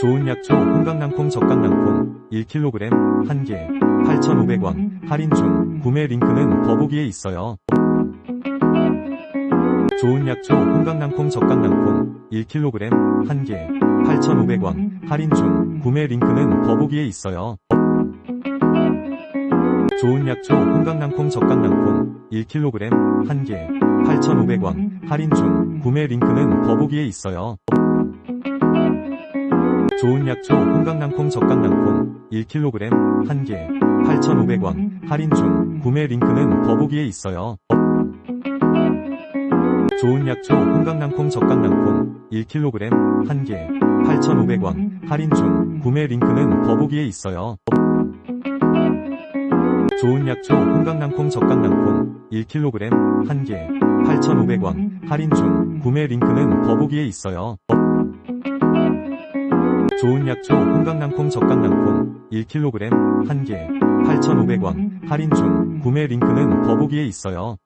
좋은 약초 홍강낭콩 적강낭콩 1kg 1개 8,500원 할인 중 구매 링크는 더보기에 있어요. 좋은 약초 홍강낭콩 적강낭콩 1kg 1개 8,500원 할인 중 구매 링크는 더보기에 있어요. 좋은 약초 홍강낭콩 적강낭콩 1kg 1개 8,500원 할인 중 구매 링크는 더보기에 있어요. 좋은 약초 홍강낭콩 적강낭콩 1kg 1개 8,500원 할인 중 구매 링크는 더보기에 있어요. 좋은 약초 홍강낭콩 적강낭콩 1kg 1개 8,500원 할인 중 구매 링크는 더보기에 있어요. 좋은 약초 홍강낭콩 적강낭콩 1kg 1개 8,500원 할인 중 구매 링크는 더보기에 있어요. 좋은 약초 홍강낭콩 적강낭콩 1kg 1개 8,500원 할인 중 구매 링크는 더보기에 있어요.